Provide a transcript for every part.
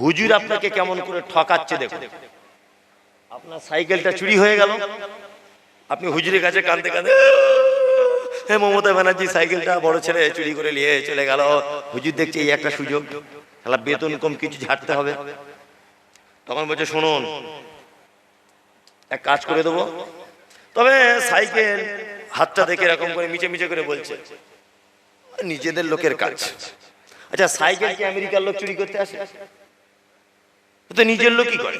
হুজুর আপনাকে কেমন করে ঠকাচ্ছে দেখুন। আপনার সাইকেলটা চুরি হয়ে গেল। আপনি হুজুরের কাছে কাঁদতে কাঁদতে হে মমতা ব্যানার্জি, সাইকেলটা বড় ছেলে চুরি করে নিয়ে চলে গেল। হুজুর দেখছে এই একটা সুযোগ। তাহলে বেতন কম কিছু ঝাড়তে হবে। তখন বলছে, শুনুন, এক কাজ করে দেবো। তবে সাইকেল হাতটা দেখে এরকম করে মিচে মিচে করে বলছে, নিজেদের লোকের কাজ। আচ্ছা সাইকেল কি আমেরিকার লোক চুরি করতে আসে? তো নিজের লোকই করে।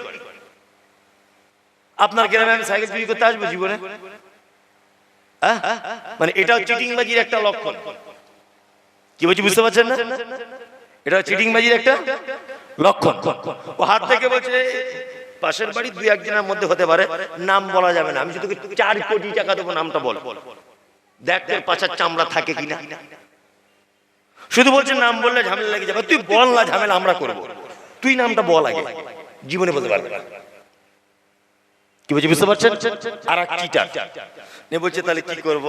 আপনার গ্রামে আমি সাইকেল চুরি করতে আসব জীবনে? মানে এটাও চিটিংবাজির একটা লক্ষণ। কি বলছি, বুঝতে পারছেন না? এটা চিটিংবাজির একটা লক্ষণ। ও হাত থেকে বলছে, পাশের বাড়ি দুই একজনের মধ্যে হতে পারে, নাম বলা যাবে না। আমি শুধু চার কোটি টাকা দেবো নামটা বল। দেখ তোর পাশার চামড়া থাকে কিনা। শুধু বলছে, নাম বললে ঝামেলা লেগে যাবে। তুই বল না, ঝামেলা আমরা করব। তুই নামটা বল আগে। জীবনে বলতে পারবে কি বলছি, বুঝতে পারছেন? আর চিটার নে বলছে, তাহলে কি করব?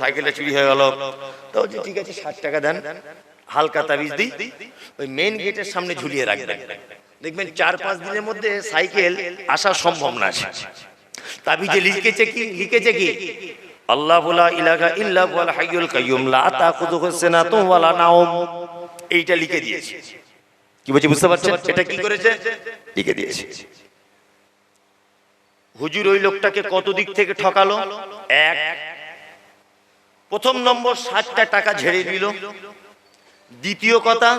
সাইকেলটা চুরি হয়ে গেল। তো বলছে, ঠিক আছে, ষাট টাকা দেন। হালকা তাবিজ দিই। ওই মেন গেটের সামনে ঝুলিয়ে রাখবেন। দেখবেন চার পাঁচ দিনের মধ্যে সাইকেল আসা সম্ভব না তাবিজে লিখেছে কি? লিখেছে কি? আল্লাহ বলা ইলাকা ইল্লা ওয়াল হাইয়ুল কাইয়ুম, লা তাখুযুহু সিনাতুন ওয়ালা নাওম। এইটা লিখে দিয়েছে। কি বলছি বুঝতে পারছেন? এটা কি করেছে? লিখে দিয়েছে। হুজুর ওই লোকটাকে কত দিক থেকে ঠকালো? এক। প্রথম নম্বর ষাটটা টাকা ঝেড়ে দিল। দ্বিতীয় কথা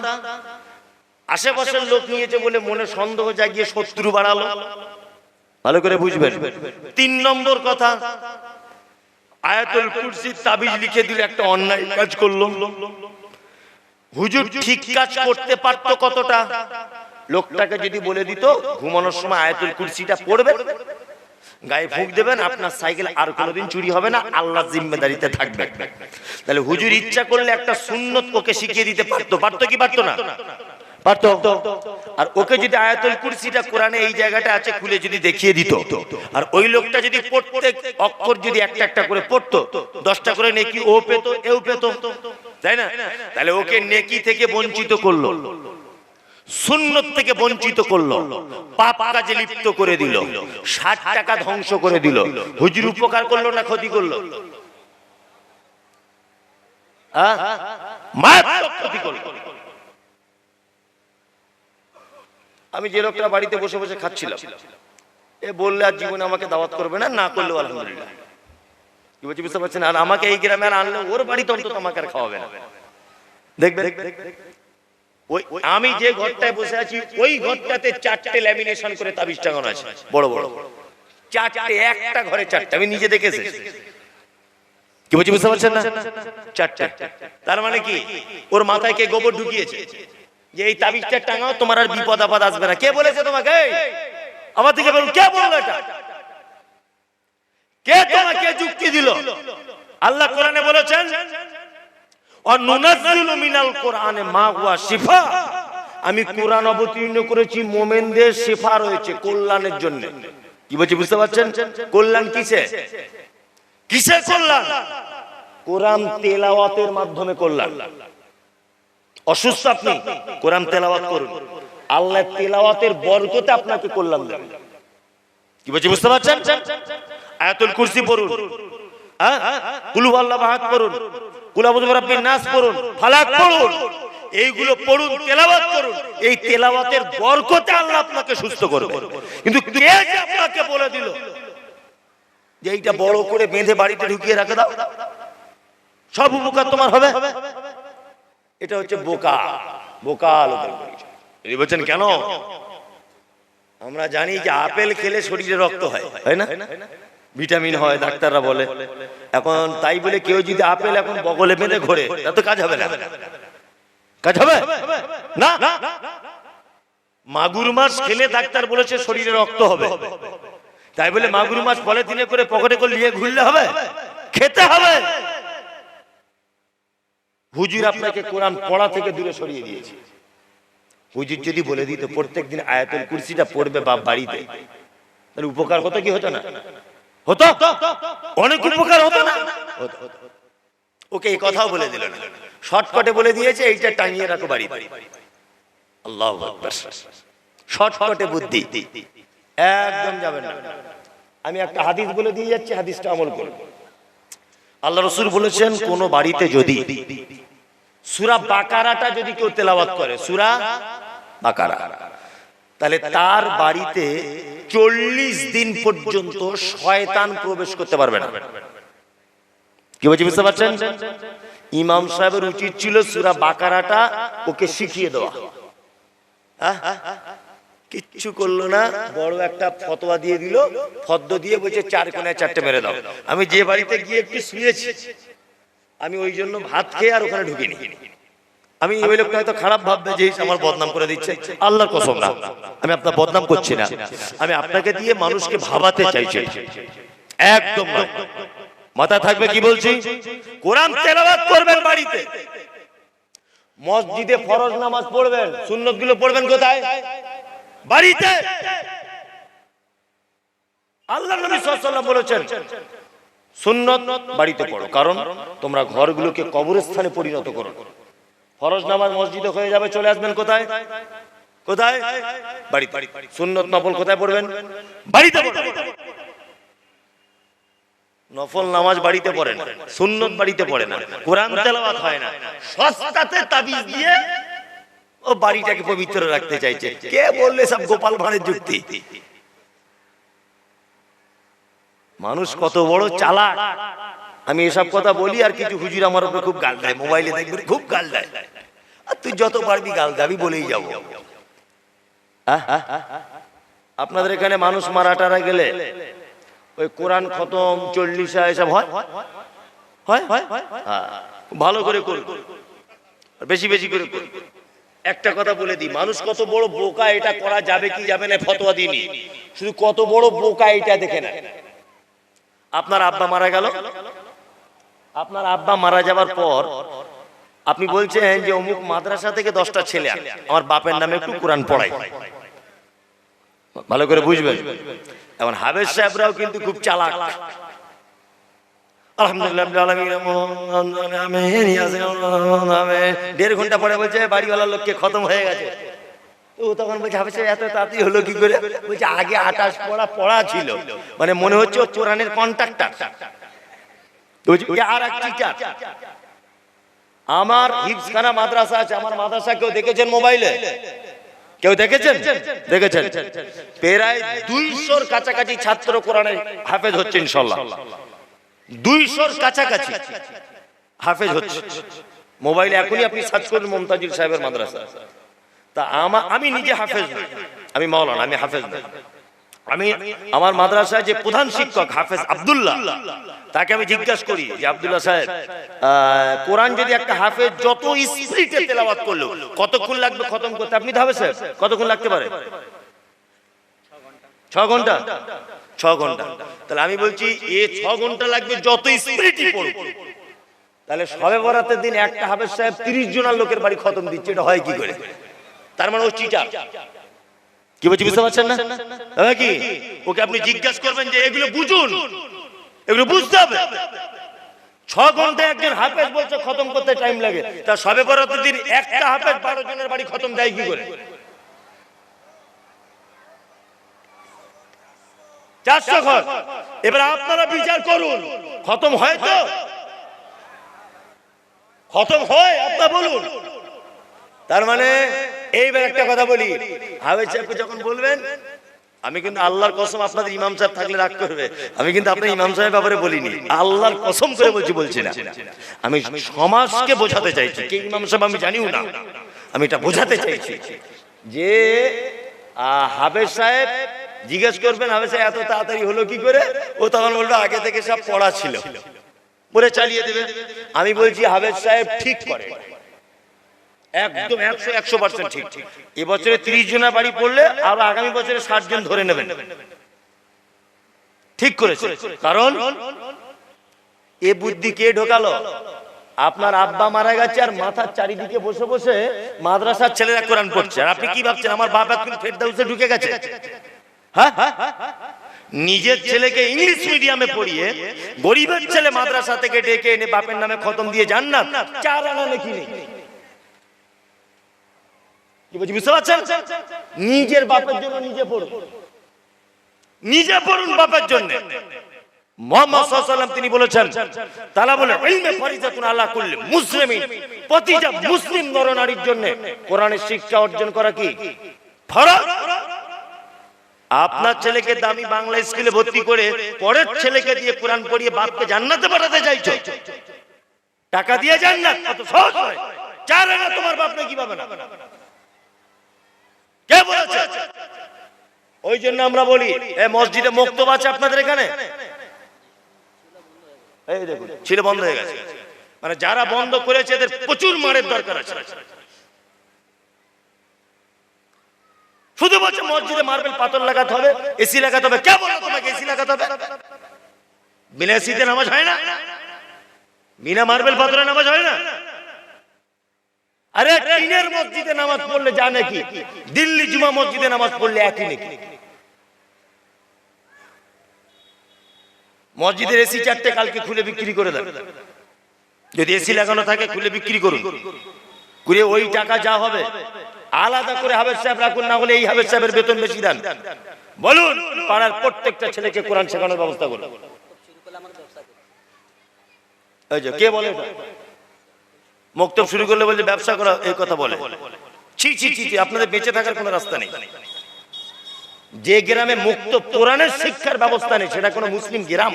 আশেপাশের লোক নিয়েছে বলে মনে সন্দেহ জাগিয়ে শত্রু বাড়ালো। ভালো করে বুঝবেন। তিন নম্বর কথা আয়াতুল কুরসি তাবিজ লিখে দিলে একটা অন্যায় কাজ করল। হুজুর ঠিক কাজ করতে পারতো কতটা? লোকটাকে যদি বলে দিত ঘুমানোর সময় আয়াতুল কুরসিটা পড়বে। গায়ে ফুঁক দেবেন আপনার সাইকেল আর কোনোদিন চুরি হবে না আল্লাহ জিম্মেদারিতে থাকবে। তাহলে হুজুর ইচ্ছা করলে একটা সুন্নত ওকে শিখিয়ে দিতে পারতো। পারতো। কি পারতো না? পারতো আর ওকে যদি আয়াতুল কুরসিটা কোরআনে এই জায়গাটা আছে খুলে যদি দেখিয়ে দিত আর ওই লোকটা যদি প্রত্যেক অক্ষর যদি একটা একটা করে পড়তো দশটা করে নেকি ও পেতো এও পেত তাই না? তাহলে ওকে নেকি থেকে বঞ্চিত করল, সুন্নত থেকে বঞ্চিত করল, পাপ কাজে লিপ্ত করে দিল, ষাট টাকা ধ্বংস করে দিল, হুজুর উপকার করল না ক্ষতি করল? আহ? মারাত্মক ক্ষতি করল। আমি যে লোকটা বাড়িতে বসে বসে খাচ্ছিলাম, এ বললে আর জীবনে আমাকে দাওয়াত করবে না? না করলেও আলহামদুলিল্লাহ। কি বলছি বুঝতে পারছেন? আর আমাকে এই গ্রামে আর আনলে ওর বাড়িতে অন্তত আমাকে আর খাওয়াবে না। দেখবে ওই আমি যে ঘরটায় বসে আছি, ওই ঘরটাতে চারটে ল্যামিনেশন করে তাবিজ টাঙানো আছে। বড় বড়। চারটে, একটা ঘরে চারটে। আমি নিজে দেখেছি। কি বলছি বুঝতে পারছেন না? চারটে। তার মানে কি? ওর মাথায় কে গোবর ঢুকিয়েছে? যে এই তাবিজটা টাঙাও, তোমার আর বিপদ আপদ আসবে না। কে বলেছে তোমাকে? আমার দিকে বলুন, কে বলল এটা? কে তোমাকে যুক্তি দিল? আল্লাহ কোরআনে বলেছেন, অনুনাজ্জিলু মিনাল কোরআনে মা হুয়া শিফা। আমি কোরআন অবতীর্ণ করেছি, মোমেনদের শিফা রয়েছে কল্যাণের জন্য। কি বলছি, বুঝতে পারছেন? কল্যাণ কিসে? কিসে কল্যাণ? কোরআন তেলাওয়াতের মাধ্যমে কল্যাণ। অসুস্থ আপনি, কোরআন তেলাওয়াত করুন। আল্লাহ তেলাওয়াতের বরকতে আপনাকে কল্যাণ দেবে। কি বলছি, বুঝতে পারছেন? আয়াতুল কুরসি পড়ুন। হ্যাঁ কুলু আল্লাহ বাহাত পড়ুন। কুলাবুদ রাব্বিন নাস পড়ুন। ফালাক পড়ুন। এইগুলো পড়ুন, তেলাওয়াত করুন। এই তেলাওয়াতের বরকতে আল্লাহ আপনাকে সুস্থ করবে। কিন্তু কে যে আপনাকে বলে দিল যে এইটা বড় করে বেঁধে বাড়িতে ঢুকিয়ে রাখে দাও? সব উপকার তোমার হবে। এটা হচ্ছে বোকা। বোকা লোকের পরিচয়। বলছেন, কেন? আমরা জানি যে আপেল খেলে শরীরে রক্ত হয়। হয় না? ভিটামিন হয়, ডাক্তাররা বলে। এখন তাই বলে কেউ যদি আপেল এখন বগলে বেঁধে ঘোরে তা কাজ হবে না। কাজ হবে? না? মাগুর মাছ খেলে ডাক্তার বলেছে শরীরে রক্ত হবে। তাই বলে মাগুর মাছ পলিথিনে করে পকেটে করে নিয়ে ঘুরলে হবে? খেতে হবে? হুজুর আপনাকে কোরআন পড়া থেকে দূরে সরিয়ে দিয়েছে। হুজুর যদি বলে দিত, প্রত্যেকদিন আয়াতুল কুরসিটা পড়বে বা বাড়িতে, তাহলে উপকার হতো কি হতো না? হতো? অনেক উপকার হতো না? ওকে এই কথাও বলে দিল না। শর্টকাটে বলে দিয়েছে এইটা টাঙিয়ে রাখো বাড়িতে। আল্লাহ শর্টকটে বুদ্ধি। একদম যাবেন না। আমি একটা হাদিস বলে দিয়ে যাচ্ছি হাদিসটা আমল করুন। আল্লাহ রসুল বলেছেন কোন বাড়িতে যদি সুরা বাকারাটা যদি কেউ তেলাওয়াত করে সুরা বাকারা। তাহলে তার বাড়িতে চল্লিশ দিন পর্যন্ত শয়তান প্রবেশ করতে পারবে না। কি বলছি বুঝতে পারছেন? ইমাম সাহেবের উচিত ছিল সুরা বাকারাটা ওকে শিখিয়ে দেওয়া? কিচ্ছু করল না, বড় একটা ফতোয়া দিয়ে দিল, ফদ্দ দিয়ে বলছে, চার কোনায় চারটে মেরে দাও। আমি যে বাড়িতে গিয়ে একটু শুয়েছি, আমি ওই জন্য ভাত খেয়ে আর ওখানে ঢুকিনি। আমি ওই লোকটা হয়তো খারাপ ভাববে যে আমার বদনাম করে দিচ্ছে। আল্লাহর কসম না। আমি আপনার বদনাম করছি না। আমি আপনাকে দিয়ে মানুষকে ভাবাতে চাইছি। একদম মাথা থাকবে কি বলছি? কোরআন তেলাওয়াত করবেন বাড়িতে। মসজিদে ফরজ নামাজ পড়বেন। সুন্নতগুলো পড়বেন কোথায়? বাড়িতে। আল্লাহ নবী সাল্লাল্লাহু বলেছেন, সুন্নত বাড়িতে পড়ো। কারণ তোমরা ঘরগুলোকে কবরস্থানে পরিণত করো। ফরজ নামাজ মসজিদে হয়ে যাবে, চলে আসবেন কোথায়? কোথায়? বাড়িতে। সুন্নত নফল কোথায় পড়বেন? বাড়িতে নফল নামাজ বাড়িতে পড়ে না, সুন্নত বাড়িতে পড়ে না, কোরআন তেলাওয়াত হয় না। সস্তাতে তাবিজ দিয়ে ও বাড়িটাকে পবিত্র রাখতে চাইছে। কে বললে সব গোপাল ভাঁড়ের যুক্তি? মানুষ কত বড় চালাক। আমি এসব কথা বলি আর কিছু হুজুর আমার উপরে খুব গাল দেয় মোবাইলে দেখবেন খুব গাল দেয়। আর তুই যত পারবি গাল দাবি বলেই যাব? আপনাদের এখানে মানুষ মারা টারা গেলে ওই কোরআন খতম চল্লিশা এসব হয়? হয়? হ্যাঁ, ভালো করে করুন। বেশি বেশি করে করুন। একটা কথা বলে দিই মানুষ কত বড় বোকা এটা করা যাবে কি যাবে না ফতোয়া দিনি শুধু কত বড় বোকা এটা দেখে না আপনার আব্বা মারা গেল? আপনার আব্বা মারা যাওয়ার পর আপনি বলছেন যে অমুক মাদ্রাসা থেকে দশটা ছেলে। আমার বাপের নামে একটু কোরআন পড়াই। ভালো করে বুঝবেন। এখন হাবেজ সাহেবরাও কিন্তু খুব চালাক। দেড় ঘণ্টা পরে বলছে, বাড়িওয়ালার লোককে খতম হয়ে গেছে। ও তখন বলছে হাফেজ এত তাড়াতাড়ি হলো কি করে? বলছে, আগে আটাশ পড়া পড়া ছিল। মানে মনে হচ্ছে ও কোরআনের কন্ট্রাক্টার আমার হিপসখানা মাদ্রাসা আছে, আমার মাদ্রাসা কেউ দেখেছেন মোবাইলে? কেউ দেখেছেন? দেখেছেন। প্রায় দুইশোর কাছাকাছি ছাত্র কোরআনে হাফেজ হচ্ছে ইনশাল্লাহ। দুইশোর কাছাকাছি হাফেজ হচ্ছে। মোবাইলে এখনই আপনি সার্চ করুন মমতাজুল সাহেবের মাদ্রাসা। তা আমা নিজে হাফেজ আমি মাওলানা, আমি হাফেজ নই। আমি আমার মাদ্রাসায় যে প্রধান শিক্ষক হাফেজ আব্দুল্লাহ, তাকে আমি জিজ্ঞাসা করি যে আবদুল্লাহ সাহেব কোরআন যদি একটা হাফেজ যত স্পিরিটে তেলাওয়াত করল, কতক্ষণ লাগবে খতম করতে? আপনি হাফেজ সাহেব, কতক্ষণ লাগতে পারে? ছ ঘণ্টা। ছ ঘণ্টা। তাহলে আমি বলছি, এ ছ ঘণ্টা লাগবে যত স্পিরিটই পড়ুক। তাহলে সবে বরাতের দিন একটা হাফেজ সাহেব তিরিশ জনের লোকের বাড়ি খতম দিচ্ছে, এটা হয় কি করে? তার মানে ও চিটার কি বলছি বুঝতে পারছেন না? হ্যাঁ কি? ওকে আপনি জিজ্ঞাসা করবেন যে এগুলো বুঝুন। এগুলো বুঝতে হবে। ছ ঘণ্টা একজন হাফেজ বলছে খতম করতে টাইম লাগে। তা সবে দিন একটা হাফেজ বারো জনের বাড়ি খতম দেয় কি করে? চারশো ঘর। এবার আপনারা বিচার করুন। খতম হয় তো? খতম হয় আপনার বলুন। তার মানে এইবার একটা কথা বলি। হাফেজ সাহেবকে যখন বলবেন আমি কিন্তু আল্লাহর কসম আপনাদের ইমাম সাহেব থাকলে রাগ করবে। আমি কিন্তু আপনার ইমাম সাহেব ব্যাপারে বলিনি। আল্লাহর কসম করে বলছি বলছি না। আমি সমাজকে বোঝাতে চাইছি। কে ইমাম সাহেব আমি জানিও না। আমি এটা বোঝাতে চাইছি যে আহ, সাহেব জিজ্ঞেস করবেন হাফেজ সাহেব এত তাড়াতাড়ি হলো কি করে? ও তখন বলল আগে থেকে সব পড়া ছিল। বলে চালিয়ে দেবে। আমি বলছি হাফেজ সাহেব ঠিক করে। একদম একশো একশো পার্সেন্ট ঠিক। এবছরে তিরিশ জনের বাড়ি পড়লে আর আগামী বছরে ষাট জন ধরে নেবেন। ঠিক করেছে কারণ এ বুদ্ধি কে ঢোকালো? আপনার আব্বা মারা গেছে আর মাথার চারিদিকে বসে বসে মাদ্রাসার ছেলেরা কোরআন পড়ছে। আর আপনি কি ভাবছেন আমার বাপ এখন ফেরদাউসে ঢুকে গেছে? হ্যাঁ নিজের ছেলেকে ইংলিশ মিডিয়ামে পড়িয়ে গরিবের ছেলে মাদ্রাসা থেকে ডেকে এনে বাপের নামে খতম দিয়ে যান না চার আনা নাকি নেই। নিজের বাপের জন্য নিজে পড়ুন। নিজে পড়ুন বাপের জন্য। তিনি বলেছেন, তারা বলে, ইলমে আল্লাহ করলে মুসলিমিন। প্রতিটা মুসলিম নরনারীর জন্য কোরআনের শিক্ষা অর্জন করা কি? আপনার ছেলেকে দামি বাংলা স্কুলে ভর্তি করে পরের ছেলেকে দিয়ে কোরআন পড়িয়ে বাপকে জান্নাতে পাঠাতে চাইছো? টাকা দিয়ে জান্নাত? কত সহজ নয়। চার আনা তোমার বাপ নাকি পাবে না? ওই জন্য আমরা বলি মসজিদে মক্তব আছে আপনাদের এখানে? এই দেখুন, ছিল বন্ধ হয়ে গেছে। মানে যারা বন্ধ করেছে, এদের প্রচুর মারের দরকার আছে। শুধু বলছে মসজিদে মার্বেল পাথর লাগাতে হবে এসি লাগাতে হবে। কে তোমাকে এসি লাগাতে হবে? বিনা এসিতে নামাজ হয় না। বিনা মার্বেল পাথরে নামাজ হয় না। আরে টিনের মসজিদে নামাজ পড়লে যা নাকি? দিল্লি জুমা মসজিদে নামাজ পড়লে একই নাকি? মসজিদের এসি চারটে কালকে খুলে বিক্রি করে দেন। যদি এসি লাগানো থাকে, খুলে বিক্রি করুন। করে ওই টাকা যা হবে, আলাদা করে হাবের সাহেব রাখুন, না হলে এই হাবের সাহেবের বেতন বেশি দেন। বলুন, পাড়ার প্রত্যেকটা ছেলেকে কোরআন শেখানোর ব্যবস্থা করুন। কে বলে মক্তব শুরু করলে বলছে ব্যবসা করা এই কথা বলে ছি ছি ছি আপনাদের বেঁচে থাকার কোনো রাস্তা নেই যে গ্রামে মুক্ত কোরআনের শিক্ষার ব্যবস্থা নেই সেটা কোনো মুসলিম গ্রাম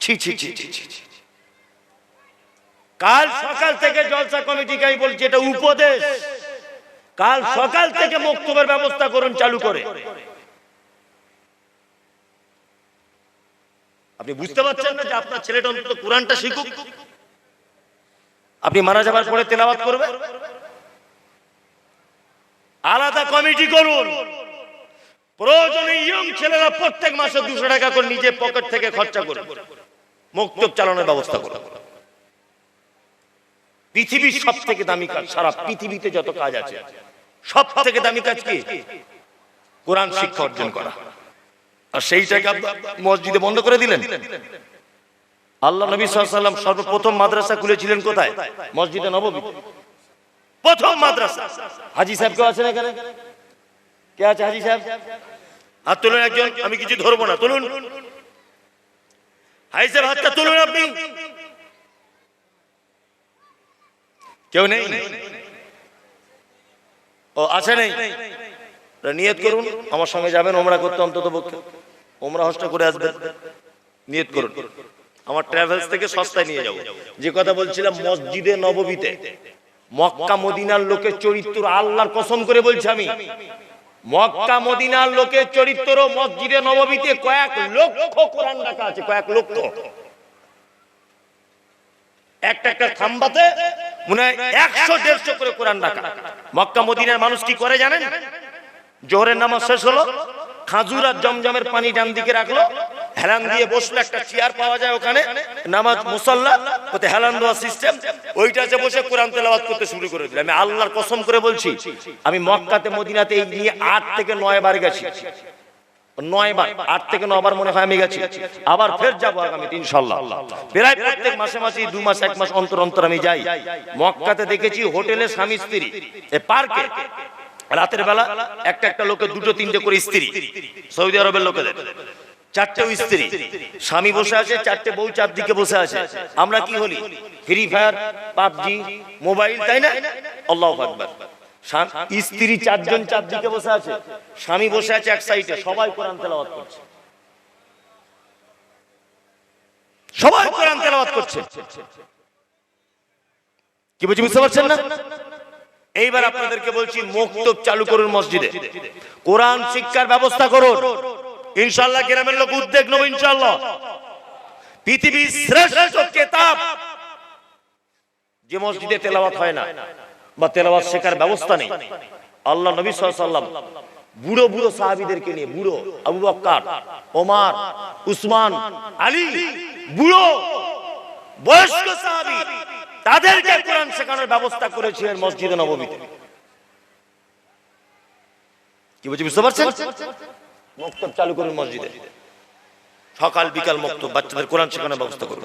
ছি ছি ছি ছি ছি। কাল সকাল থেকে জলসা কমিটিকে আমি বলছি এটা উপদেশ কাল সকাল থেকে মক্তবের ব্যবস্থা করুন চালু করে আপনি বুঝতে পারছেন না যে আপনার ছেলেটা অন্তত কোরআনটা শিখুক আপনি মারা যাবার পরে তেলাওয়াত করবে আলাদা কমিটি করুন। প্রয়োজনে ইয়ং ছেলেরা প্রত্যেক মাসে দুশো টাকা করে নিজে পকেট থেকে খরচা করুন। মক্তব চালানোর ব্যবস্থা করুন। পৃথিবীর সব থেকে দামি কাজ, সারা পৃথিবীতে যত কাজ আছে সব থেকে দামি কাজ কি? কোরআন শিক্ষা অর্জন করা। আর সেইটাকে মসজিদে বন্ধ করে দিলেন? আল্লাহ নবী সাল্লাম সর্বপ্রথম মাদ্রাসা খুলেছিলেন কোথায়? মসজিদে নববী। প্রথম মাদ্রাসা। হাজি সাহেব কেউ আছেন এখানে? কে আছে হাজি সাহেব? হাত তুলুন একজন, আমি কিছু ধরবো না, তুলুন। হাজি সাহেব হাতটা তুলুন আপনি। কেউ নেই? ও, আছে নেই? নিয়ত করুন, আমার সঙ্গে যাবেন, ওমরা করতে অন্তত পক্ষে ওমরা হস্ত করে আসবেন। নিয়ত করুন। আমার ট্রাভেলস থেকে সস্তায় নিয়ে যাব। যে কথা বলছিলাম মসজিদে নববীতে। মক্কা মদিনার লোকের চরিত্র আল্লাহর কসম করে বলছি আমি। মক্কা মদিনার লোকের চরিত্র মসজিদে নববীতে কয়েক লক্ষ কোরআন রাখা আছে কয়েক লক্ষ। একটা একটা থাম্বাতে মনে হয় একশো দেড়শো করে কোরআন রাখা। মক্কা মদিনার মানুষ কি করে জানেন? জোহরের নামাজ শেষ হলো খাজুর আর জমজমের পানি ডান দিকে রাখল হেলান দিয়ে বসল একটা চেয়ার পাওয়া যায় ওখানে, নামাজ মুসল্লা, ওতে হেলান দেওয়া সিস্টেম ওইটাতে বসে কোরআন তেলাওয়াত করতে শুরু করে দিল। আমি আল্লাহর কসম করে বলছি, আমি মক্কাতে, মদিনাতে এই নিয়ে আট থেকে নয় বার গেছি। আট থেকে মনে হয় আমি গেছি। আবার ফের প্রায় মাসে মাসে দু মাস, এক মাস অন্তর অন্তর আমি যাই। দেখেছি হোটেলে স্বামী, স্ত্রী। পার্কে রাতের বেলা একটা একটা লোকের দুটো, তিনটে করে স্ত্রী। সৌদি আরবের লোকেদের। চারটে স্ত্রী। স্বামী বসে আছে চারটে বউ চারদিকে বসে আছে। আমরা কি হলি? ফ্রি ফায়ার পাবজি মোবাইল তাই না? আল্লাহ আকবার। স্ত্রী চারজন চারদিকে বসে আছে। স্বামী বসে আছে এক সাইডে। সবাই কোরআন তেলাওয়াত করছে। সবাই কোরআন তেলাওয়াত করছে। কি বলছি বুঝতে পারছেন না? এইবার আপনাদেরকে বলছি মক্তব চালু করুন মসজিদে। কোরআন শিক্ষার ব্যবস্থা করুন। ইনশাল্লাহ গ্রামের লোক উদ্বেগ নেব ইনশাল্লাহ পৃথিবীর শ্রেষ্ঠ কেতাব যে মসজিদে তেলাওয়াত হয় না বা তেলাওয়াত শেখার ব্যবস্থা নেই। আল্লাহ নবী সাল্লাম বুড়ো বুড়ো সাহাবিদেরকে নিয়ে, বুড়ো, আবু বক্কার, ওমার, উসমান, আলী, বুড়ো, বয়স্ক সাহাবী, তাদেরকে কোরআন শেখানোর ব্যবস্থা করেছিলেন মসজিদে নবমীতে। কি বলছি বুঝতে পারছেন? মক্তব চালু করুন মসজিদে। সকাল, বিকাল মক্তব, বাচ্চাদের কোরআন শেখানোর ব্যবস্থা করুন।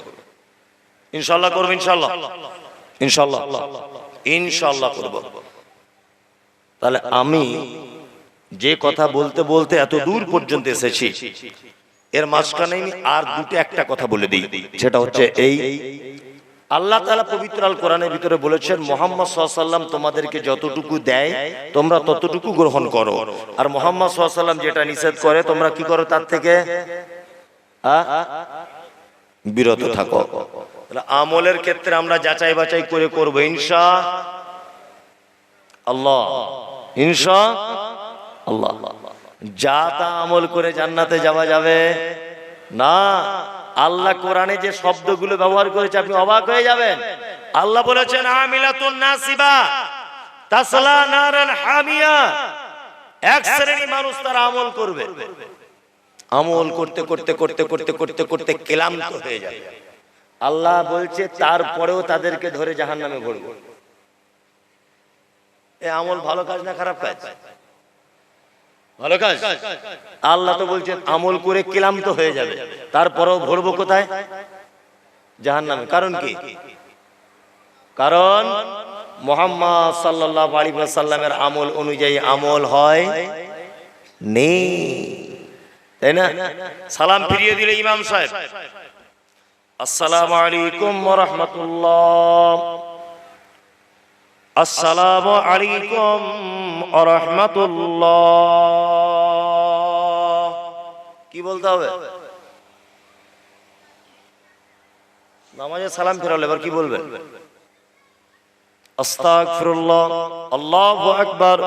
ইনশাল্লাহ করব ইনশাল্লাহ ইনশাল্লাহ ইনশাল্লাহ করব। তাহলে আমি যে কথা বলতে বলতে এত দূর পর্যন্ত এসেছি, এর মাঝখানে আর দুটো একটা কথা বলে দিই। সেটা হচ্ছে এই আল্লাহ তালা পবিত্র আল কোরআনের ভিতরে বলেছেন, মোহাম্মদ সাল্লাম তোমাদেরকে যতটুকু দেয়, তোমরা ততটুকু গ্রহণ করো। আর মোহাম্মদ সাল্লাম যেটা নিষেধ করে, তোমরা কি করো তার থেকে? বিরত থাকো। আমলের ক্ষেত্রে আমরা যাচাই বাছাই করে করব, ইনশা আল্লাহ। ইনশা আল্লাহ। যা তা আমল করে জান্নাতে যাওয়া যাবে, না। আল্লাহ কোরআনে যে শব্দগুলো ব্যবহার করেছে, আপনি অবাক হয়ে যাবেন। আল্লাহ বলেছেন, আমিলাতুন নাসিবা, তাসলা নারান হামিয়া। এক শ্রেণি মানুষ তার আমল করবে। আমল করতে করতে করতে করতে করতে করতে ক্লান্ত হয়ে যাবে। আল্লাহ বলছে, তারপরেও তাদেরকে ধরে জাহান্নামে ভরব। এ আমল ভালো কাজ না খারাপ কাজ? ভালো কাজ। আল্লাহ তো বলছেন, আমল করে ক্লান্ত হয়ে যাবে। তারপরেও ভরবো কোথায়? জাহান্নামে। কারণ কি? কারণ মোহাম্মদ সাল্লাল্লাহু আলাইহি ওয়াসাল্লামের আমল অনুযায়ী আমল হয় নেই তাই না? সালাম ফিরিয়ে দিলে ইমাম সাহেব। আসসালামু আলাইকুম রাহমাতুল্লাহ। আসসালামু আলাইকুম ওয়া রাহমাতুল্লাহ। কি বলতে হবে? নামাজে সালাম ফেরালে এবার কি বলবেন আস্তাগফিরুল্লাহ, আল্লাহু আকবার,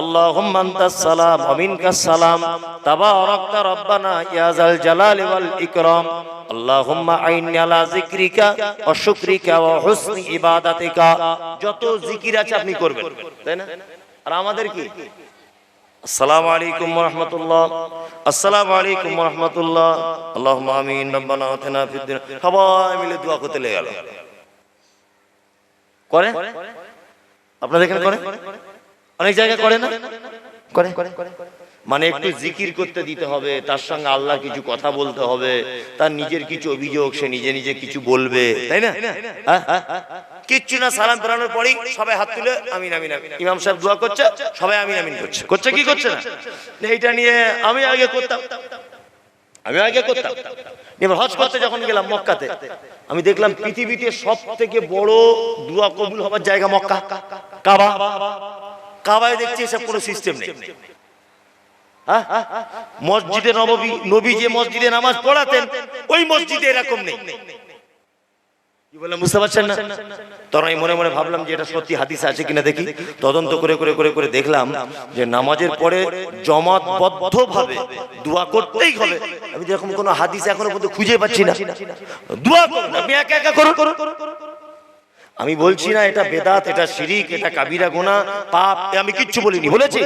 আল্লাহুম্মা আনতাস সালাম ওয়া সালাম, তাবারাকতা রব্বানা, ইয়া যাল জালালি ওয়াল ইকরাম, আল্লাহুম্মা আইন্নি আলা যিকরিকা ওয়া শুকরিকা ওয়া হুসনি ইবাদাতিকা। যত জিকির আছে আপনি করবেন, তাই না? আর আমাদের কি? আলাইকুম ওয়া রাহমাতুল্লাহ, আসসালামু আলাইকুম ওয়া রাহমাতুল্লাহ, আল্লাহুম্মা আমিন, রব্বানা আতিনা ফিদ দুনিয়া। সবাই মিলে দোয়া করতে লেগে গেল। করে? আপনাদের এখানে করে অনেক জায়গায় করে না? করে মানে একটু জিকির করতে দিতে হবে তার সঙ্গে আল্লাহ কিছু কথা বলতে হবে তার নিজের কিছু অভিযোগ সে নিজে নিজে কিছু বলবে তাই না? হ্যাঁ? কিচ্ছু না সালাম ফেরানোর পরেই সবাই হাত তুলে আমিন আমিন আমিন। ইমাম সাহেব দোয়া করছে সবাই আমিন আমিন করছে। করছে কি করছে না, এইটা নিয়ে আমি আগে করতাম। আমি আগে করতাম। এবার হজ করতে যখন গেলাম মক্কাতে আমি দেখলাম পৃথিবীতে সব থেকে বড় দোয়া কবুল হবার জায়গা মক্কা। কাবা। কাবায় দেখছি এসব কোনো সিস্টেম নেই। হ্যাঁ? মসজিদে নববী, নবী যে মসজিদে নামাজ পড়াতেন, ওই মসজিদে এরকম নেই। বুঝতে পারছেন আমি মনে মনে ভাবলাম যে এটা সত্যি হাদিস আছে কিনা দেখি। তদন্ত করে করে করে করে দেখলাম যে নামাজের পরে জমাতবদ্ধ ভাবে দোয়া করতেই হবে। আমি যেরকম কোনো হাদিস এখনও পর্যন্ত খুঁজে পাচ্ছি না। দোয়া করুন। আমি বলছি না, এটা বেদাত, এটা শিরিক, এটা কাবিরা গোনা পাপ আমি কিচ্ছু বলিনি, বলেছি?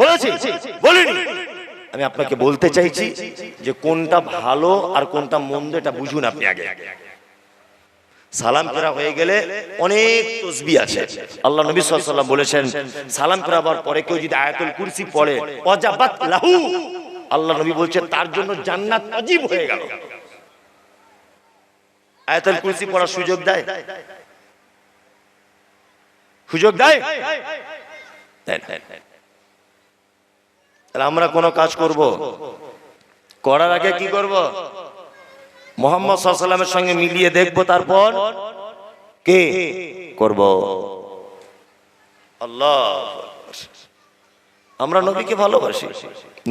বলেছি? বলিনি? আমি আপনাকে বলতে চাইছি যে কোনটা ভালো আর কোনটা মন্দ, এটা বুঝুন আপনি আগে। সালাম ফেরা হয়ে গেলে অনেক তসবি আছে। আল্লাহ নবী সাল্লাম বলেছেন, সালাম ফেরাবার পরে কেউ যদি আয়াতুল কুরসি পড়ে অজাবাত লাহু, আল্লাহ নবী বলছেন তার জন্য জান্নাত অজীব হয়ে গেল। আয়াতুল কুরসি পড়ার সুযোগ দেয়? সুযোগ দেয়। তাহলে আমরা কোনো কাজ করব? করার আগে কি করব? মোহাম্মদ সাল্লামের সঙ্গে মিলিয়ে দেখব তারপর কে করব? আল্লাহ আমরা নবীকে ভালোবাসি।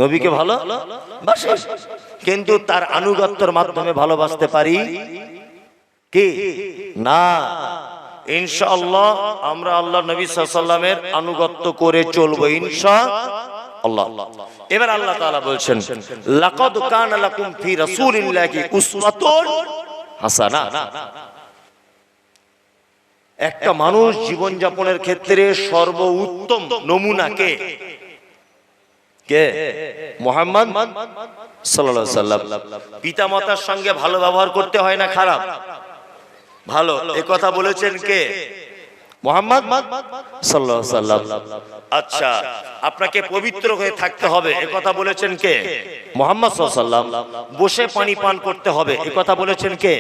নবীকে ভালো? কিন্তু তার আনুগত্যের মাধ্যমে ভালোবাসতে পারি কি? না। ইনশাআল্লাহ আমরা আল্লাহ নবী সাল্লামের আনুগত্য করে চলবো ইনশা একটা মানুষ জীবন যাপনের ক্ষেত্রে সর্বোত্তম নমুনা কে? মোহাম্মদ সঙ্গে ভালো ব্যবহার করতে হয় না খারাপ? ভালো। এ কথা বলেছেন কে? মোহাম্মদ সাল্লাহ সাল্লাম আচ্ছা আপনাকে পবিত্র হয়ে থাকতে হবে। এ কথা বলেছেন কে? মোহাম্মদ সাল্লাম বসে পানি পান করতে হবে। এ কথা বলেছেন কে?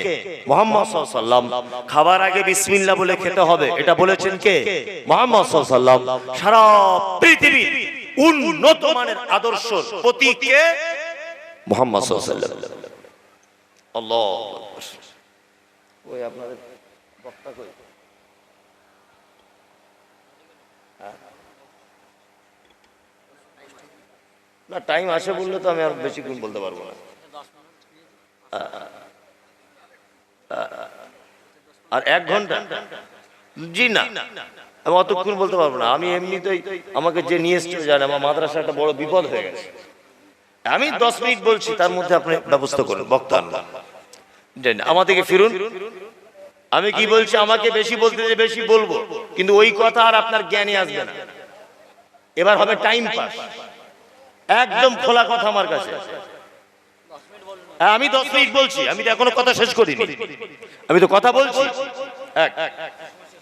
মোহাম্মদ সাল্লাম খাবার আগে বিসমিল্লা বলে খেতে হবে। এটা বলেছেন কে? মোহাম্মদ সাল্লাম সারা পৃথিবী উন্নত মানের আদর্শ প্রতীক মোহাম্মদ সাল্লাম আল্লাহ ওই আপনাদের বক্তা কই? না টাইম আসে বললে তো আমি আর বেশিক্ষণ বলতে পারব না। আর এক ঘণ্টা? জি না। আমি অতক্ষণ বলতে পারব না। আমি এমনিতেই আমাকে যে নিয়ে এসছে জানে আমার মাদ্রাসা একটা বড় বিপদ হয়ে গেছে। আমি দশ মিনিট বলছি, তার মধ্যে আপনি ব্যবস্থা করুন, বক্তা আনলাম। না, আমার থেকে ফিরুন। আমি কি বলছি আমাকে বেশি বলতে যে বেশি বলব। কিন্তু ওই কথা আর আপনার জ্ঞানে আসবে না। এবার হবে টাইম পাস একদম খোলা কথা আমার কাছে। হ্যাঁ আমি দশ মিনিট বলছি আমি তো এখনও কথা শেষ করিনি। আমি তো কথা বলছি। এক।